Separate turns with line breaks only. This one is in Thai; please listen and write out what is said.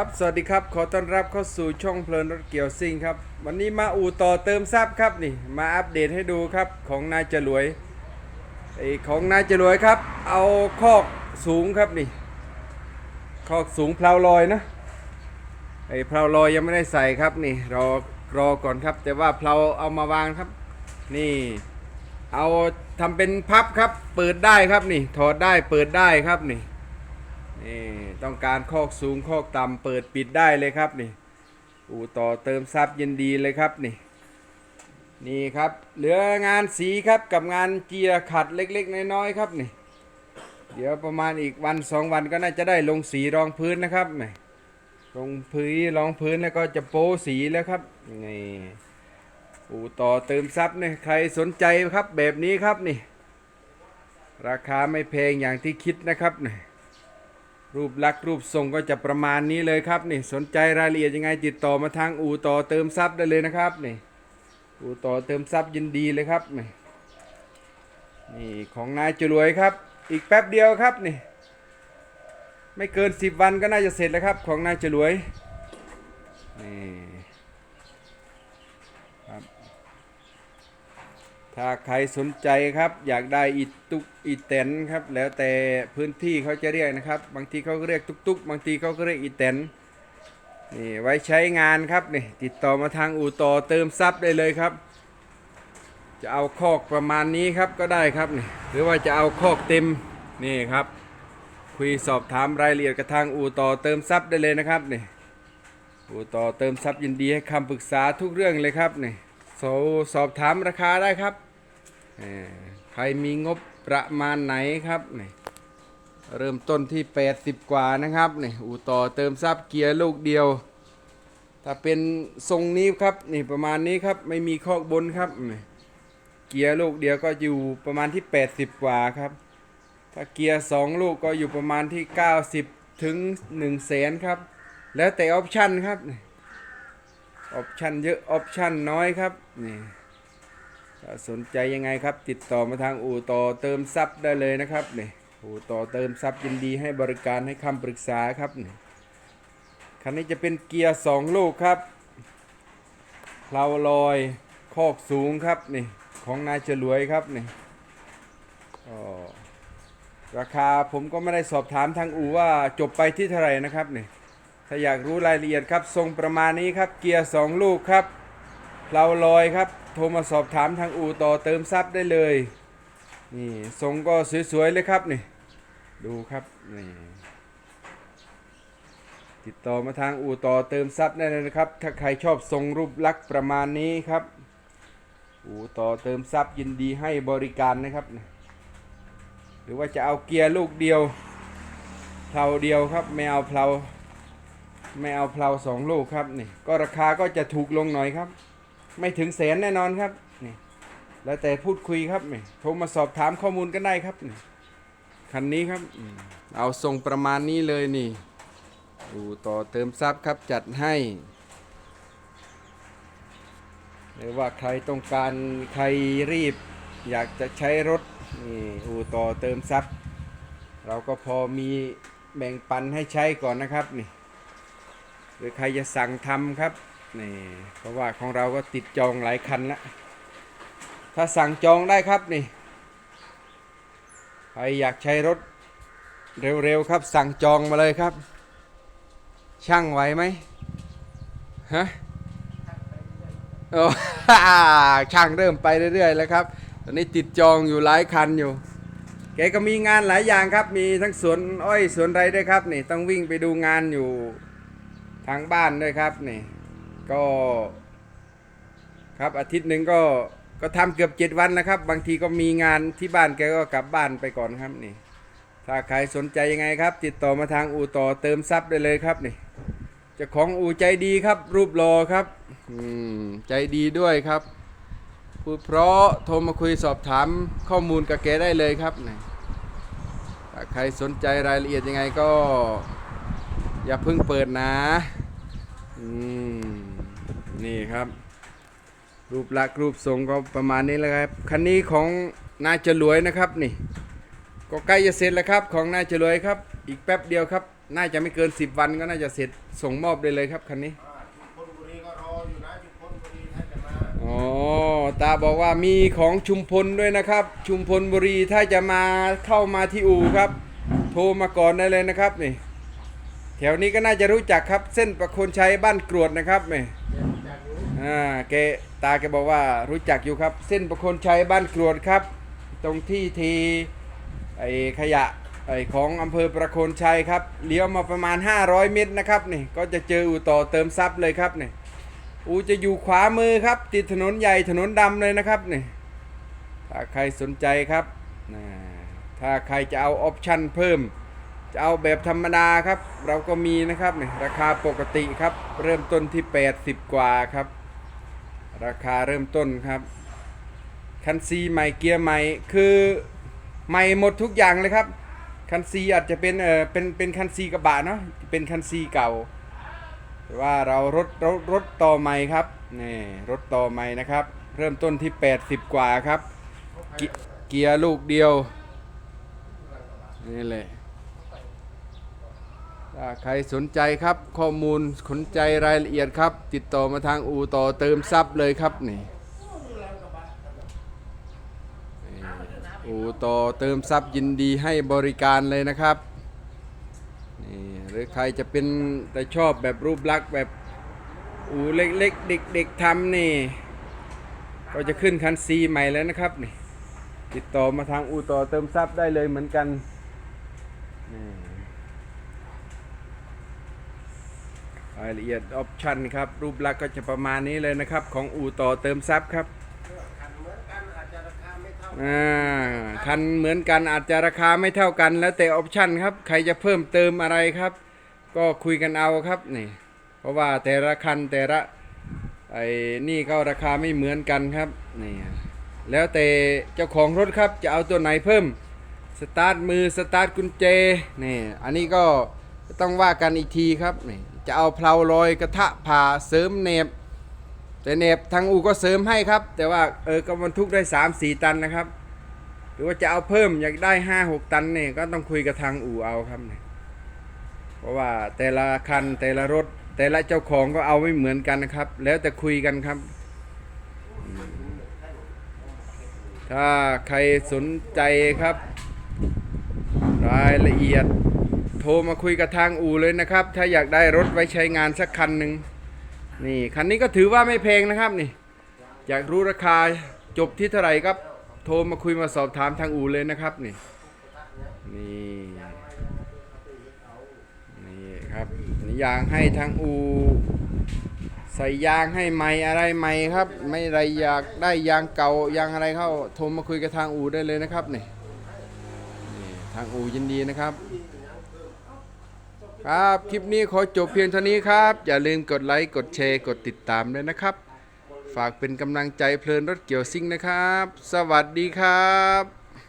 ครับ สวัสดีครับ ขอต้อนรับเข้าสู่ช่องเพลินรถเกี่ยวซิ่งครับ วันนี้มาอู่ต่อเติมซับครับนี่ มาอัปเดตให้ดูครับของนายจรวยไอของนายจรวยครับ เอาคอกสูงครับนี่ คอกสูงเพลาลอยนะไอเพลาลอยยังไม่ได้ใส่ครับนี่รอรอก่อนครับ แต่ว่าเพลาเอามาวางครับ นี่ เอาทำเป็นพับครับ เปิดได้ครับนี่ ถอดได้เปิดได้ครับนี่ นี่ต้องการคอกสูงคอกต่ำเปิดปิดได้เลยครับนี่อู่ต่อเติมซับยินดีเลยครับนี่นี่ครับเหลืองานสีครับกับงานเจียขัดเล็กๆน้อยๆครับนี่เดี๋ยวประมาณอีกวันสองวันก็น่าจะได้ลงสีรองพื้นนะครับนี่ลงพื้นรองพื้นแล้วก็จะโป้สีแล้วครับนี่อู่ต่อเติมซับเนี่ยใครสนใจครับแบบนี้ครับนี่ ราคาไม่แพงอย่างที่คิดนะครับนี่ รูปลักษณ์รูปทรงก็จะประมาณนี้เลยครับนี่สนใจรายละเอียดยังไงติดต่อมาทางอู่ต่อเติมซับได้เลยนะครับนี่อู่ต่อเติมซับยินดีเลยครับนี่นี่ของนายจรวยครับ อีกแป๊บเดียวครับนี่ไม่เกินสิบวันก็น่าจะเสร็จแล้วครับของนายจรวยนี่ครับ ถ้าใครสนใจครับ อยากได้อีตุกอีแตนครับ แล้วแต่พื้นที่เขาจะเรียกนะครับ บางทีเขาก็เรียกตุกตุกบางทีเขาก็เรียกอีแตนนี่ไว้ใช้งานครับนี่ติดต่อมาทางอู่ต่อเติมซับได้เลยครับ จะเอาคอกประมาณนี้ครับก็ได้ครับนี่หรือว่าจะเอาคอกเต็มนี่ครับ คุยสอบถามรายละเอียดกับทางอู่ต่อเติมซับได้เลยนะครับนี่อู่ต่อเติมซับยินดีให้คำปรึกษาทุกเรื่องเลยครับนี่สอบถามราคาได้ครับ ใครมีงบประมาณไหนครับนี่เริ่มต้นที่ 80 กว่านะครับนี่อู่ต่อเติมซับเกียร์ลูกเดียว ถ้าเป็นทรงนี้ครับนี่ประมาณนี้ครับไม่มีคอกบนครับนี่เกียร์ลูกเดียวก็อยู่ประมาณที่ 80 กว่าครับ ถ้าเกียร์สองลูกก็อยู่ประมาณที่ 90 ถึง1แสนครับ แล้วแต่ออปชันครับออปชันเยอะออปชันน้อยครับนี่ สนใจยังไงครับ ติดต่อมาทางอู่ต่อเติมซับได้เลยนะครับนี่อู่ต่อเติมซับยินดีให้บริการให้คำปรึกษาครับนี่คันนี้จะเป็นเกียร์สองลูกครับเพลาลอยคอกสูงครับนี่ของนายฉลวยครับนี่ราคาผมก็ไม่ได้สอบถามทางอู่ว่าจบไปที่เท่าไหร่นะครับนี่ถ้าอยากรู้รายละเอียดครับทรงประมาณนี้ครับเกียร์สองลูกครับเราลอยครับ โทรมาสอบถามทางอู่ต่อเติมซับได้เลยนี่ทรงก็สวยๆเลยครับนี่ดูครับนี่ติดต่อมาทางอู่ต่อเติมซับได้เลยนะครับ ถ้าใครชอบทรงรูปลักษณ์ประมาณนี้ครับ อู่ต่อเติมซับยินดีให้บริการนะครับ หรือว่าจะเอาเกียร์ลูกเดียวเพลาเดียวครับไม่เอาเพลาไม่เอาเพลาสองลูกครับนี่ก็ราคาก็จะถูกลงหน่อยครับ ไม่ถึงแสนแน่นอนครับนี่แล้วแต่พูดคุยครับนี่โทรมาสอบถามข้อมูลกันได้ครับนี่คันนี้ครับ เอาทรงประมาณนี้เลยนี่ ดูต่อเติมซับครับจัดให้หรือว่าใครต้องการใครรีบ อยากจะใช้รถนี่อู่ต่อเติมซับเราก็พอมีแบ่งปันให้ใช้ก่อนนะครับนี่หรือใครจะสั่งทำครับ นี่เพราะว่าของเราก็ติดจองหลายคันแล้วถ้าสั่งจองได้ครับนี่ใครอยากใช้รถเร็วๆครับ สั่งจองมาเลยครับ ช่างไหวไหมฮะโอ้ช่างเริ่มไปเรื่อยๆแล้วครับตอนนี้ติดจองอยู่หลายคันอยู่ แกก็มีงานหลายอย่างครับ มีทั้งสวนอ้อยสวนไรด้วยครับนี่ต้องวิ่งไปดูงานอยู่ทางบ้านด้วยครับนี่ ก็ครับอาทิตย์หนึ่งก็ก็ทำเกือบเจ็ดวันนะครับ บางทีก็มีงานที่บ้านแกก็กลับบ้านไปก่อนครับนี่ ถ้าใครสนใจยังไงครับ ติดต่อมาทางอู่ต่อเติมซับได้เลยครับนี่จ้าของอู่ใจดีครับ รูปรอครับอืมใจดีด้วยครับพูดเพราะโทรมาคุยสอบถามข้อมูลกับแกได้เลยครับนี่ถ้าใครสนใจรายละเอียดยังไงก็ อย่าเพิ่งเปิดนะอืม นี่ครับ รูปลักษณ์รูปทรงก็ประมาณนี้แหละครับ คันนี้ของนายจรวยนะครับนี่ ก็ใกล้จะเสร็จแล้วครับของนายจรวยครับ อีกแป๊บเดียวครับ น่าจะไม่เกิน 10 วันก็น่าจะเสร็จส่งมอบได้เลยครับคันนี้
อ่าชุมพลบุรีก็รออยู่นะชุมพลบุรีถ้าจะมา
อ๋อตาบอกว่ามีของชุมพลด้วยนะครับ ชุมพลบุรีถ้าจะมาเข้ามาที่อู่ครับ โทรมาก่อนได้เลยนะครับนี่แถวนี้ก็น่าจะรู้จักครับเส้นประโคนชัยบ้านกรวดนะครับนี่
จากรู้
อ่าแกตาแกบอกว่ารู้จักอยู่ครับ เส้นประโคนชัยบ้านกรวดครับ ตรงที่ทีไอขยะไอของอำเภอประโคนชัยครับเลี้ยวมาประมาณ 500 เมตรนะครับนี่ก็จะเจออู่ต่อเติมซับเลยครับนี่อู่จะอยู่ขวามือครับติดถนนใหญ่ถนนดำเลยนะครับนี่ถ้าใครสนใจครับนะถ้าใครจะเอาออปชั่นเพิ่ม จะเอาแบบธรรมดาครับ เราก็มีนะครับนี่ราคาปกติครับ เริ่มต้นที่ 80 กว่าครับ ราคาเริ่มต้นครับ คันซีใหม่เกียร์ใหม่คือใหม่หมดทุกอย่างเลยครับ คันซีอาจจะเป็นเออเป็นเป็นคันซีกระบะเนาะเป็นคันซีเก่าแต่ว่าเรารถรถรถต่อใหม่ครับนี่รถต่อใหม่นะครับ เริ่มต้นที่ 80 กว่าครับ เกีเกียร์ลูกเดียวนี่เลย ใครสนใจครับข้อมูลสนใจรายละเอียดครับ ติดต่อมาทางอูต่อเติมซับเลยครับนี่อูต่อเติมซับยินดีให้บริการเลยนะครับนี่หรือใครจะเป็นแต่ชอบแบบรูปลักษณ์แบบอูเล็กๆเด็กๆทำนี่ ก็จะขึ้นคันซีใหม่แล้วนะครับนี่ติดต่อมาทางอูต่อเติมซับได้เลยเหมือนกันนี่ายละเอียดออปชันครับ รูปลักษณ์ก็จะประมาณนี้เลยนะครับ ของอู่ต่อเติมซับครับ
ขันเหมือนกันอาจจะราคาไม่เท่า
อ่าคันเหมือนกันอาจจะราคาไม่เท่ากัน แล้วแต่ออปชันครับ ใครจะเพิ่มเติมอะไรครับ ก็คุยกันเอาครับนี่เพราะว่าแต่ละคันแต่ละไอ้นี่ก็ราคาไม่เหมือนกันครับนี่แล้วแต่เจ้าของรถครับจะเอาตัวไหนเพิ่มสตาร์ทมือสตาร์ทกุญแจนี่อันนี้ก็ต้องว่ากันอีกทีครับนี่ จะเอาเพลาลอยกระทะผ่าเสริมเนบแต่เนบทางอูก็เสริมให้ครับ แต่ว่าเออก็บรรทุกได้3 4ตันนะครับ หรือว่าจะเอาเพิ่มอยากได้ 5 6 ตันเนี่ยก็ต้องคุยกับทางอู่เอาครับเนี่ยเพราะว่าแต่ละคันแต่ละรถ แต่ละเจ้าของก็เอาไม่เหมือนกันนะครับ แล้วแต่คุยกันครับ ถ้าใครสนใจครับ รายละเอียด ทรมาคุยกับทางอู่เลยนะครับ ถ้าอยากได้รถไว้ใช้งานสักคันหนึ่งนี่คันนี้ก็ถือว่าไม่แพงนะครับนี่ อยากรู้ราคาจบที่เท่าไหร่ครับ โทรมาคุยมาสอบถามทางอู่เลยนะครับนี่นี่นี่ครับนี่ยางให้ทางอู่ใส่ยางให้ใหม่อะไรใหม่ครับ ไม่ไรอยากได้ยางเก่ายางอะไรเข้าโทรมาคุยกับทางอู่ได้เลยนะครับนี่นี่ทางอู่ยินดีนะครับ ครับ คลิปนี้ขอจบเพียงเท่านี้ครับ อย่าลืมกดไลค์ กดแชร์ กดติดตามด้วยนะครับ ฝากเป็นกำลังใจเพลินรถเกี่ยวซิ่งนะครับ สวัสดีครับ